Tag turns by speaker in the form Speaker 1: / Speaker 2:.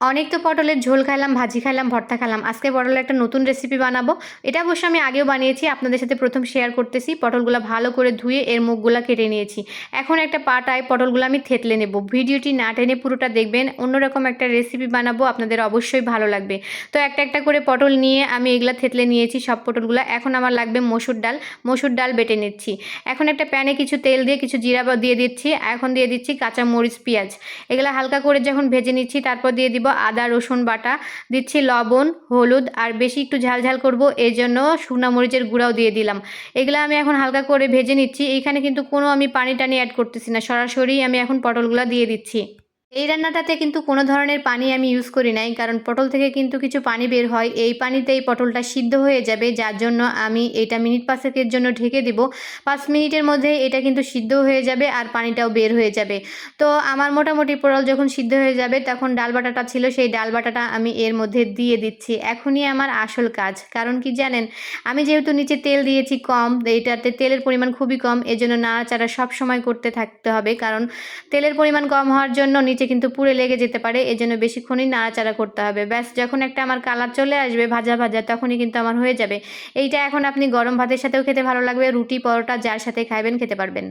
Speaker 1: অনেক তো পটলের ঝোল খাইলাম, ভাজি খাইলাম, ভর্তা খেলাম আজকে পটলের একটা নতুন রেসিপি বানাবো। এটা অবশ্য আমি আগেও বানিয়েছি, আপনাদের সাথে প্রথম শেয়ার করতেছি। পটলগুলো ভালো করে ধুয়ে এর মুখগুলো কেটে নিয়েছি। এখন একটা পাটায় পটলগুলো আমি থেতলে নেব। ভিডিওটি না টেনে পুরোটা দেখবেন। অন্যরকম একটা রেসিপি বানাবো, আপনাদের অবশ্যই ভালো লাগবে। তো একটা একটা করে পটল নিয়ে আমি এগুলো থেতলে নিয়েছি, সব পটলগুলো। এখন আমার লাগবে মসুর ডাল। মসুর ডাল বেটে নিচ্ছি। এখন একটা প্যানে কিছু তেল দিয়ে, কিছু জিরা দিয়ে দিচ্ছি। এখন দিয়ে দিচ্ছি কাঁচা মরিচ পেঁয়াজ। এগুলো হালকা করে যখন ভেজে নিচ্ছি, তারপর দিয়ে দিব আদা, রসুন বাটা। দিচ্ছি লবণ, হলুদ, আর বেশি একটু ঝাল ঝাল করব এই জন্য শুকনা মরিচের গুঁড়াও দিয়ে দিলাম। এগুলো আমি এখন হালকা করে ভেজে নিচ্ছি। এখানে কিন্তু কোনো আমি পানি টানি অ্যাড করতেছি না। সরাসরি আমি এখন পটলগুলো দিয়ে দিচ্ছি। এই রান্নাটাতে কিন্তু কোনো ধরনের পানি আমি ইউজ করি নাই, কারণ পটল থেকে কিন্তু কিছু পানি বের হয়। এই পানিতেই পটলটা সিদ্ধ হয়ে যাবে, যার জন্য আমি এটা মিনিট পাঁচেকের জন্য ঢেকে দেব। পাঁচ মিনিটের মধ্যে এটা কিন্তু সিদ্ধ হয়ে যাবে আর পানিটাও বের হয়ে যাবে। তো আমার মোটামুটি পটল যখন সিদ্ধ হয়ে যাবে, তখন ডাল বাটাটা ছিল, সেই ডাল বাটাটা আমি এর মধ্যে দিয়ে দিচ্ছি। এখনই আমার আসল কাজ। কারণ কি জানেন, আমি যেহেতু নিচে তেল দিয়েছি কম, এইটাতে তেলের পরিমাণ খুবই কম, এজন্য নাড়াচাড়া সব সময় করতে থাকতে হবে। কারণ তেলের পরিমাণ কম হওয়ার জন্য নিচে কিন্তু পুড়ে লেগে যেতে পারে, এজন্য বেশিক্ষণই নাড়াচাড়া করতে হবে। ব্যাস, যখন একটা আমার কালার চলে আসবে ভাজা ভাজা, তখনই কিন্তু আমার হয়ে যাবে। এইটা এখন আপনি গরম ভাতের সাথেও খেতে ভালো লাগবে, রুটি, পরোটা যার সাথে খাইবেন খেতে পারবেন।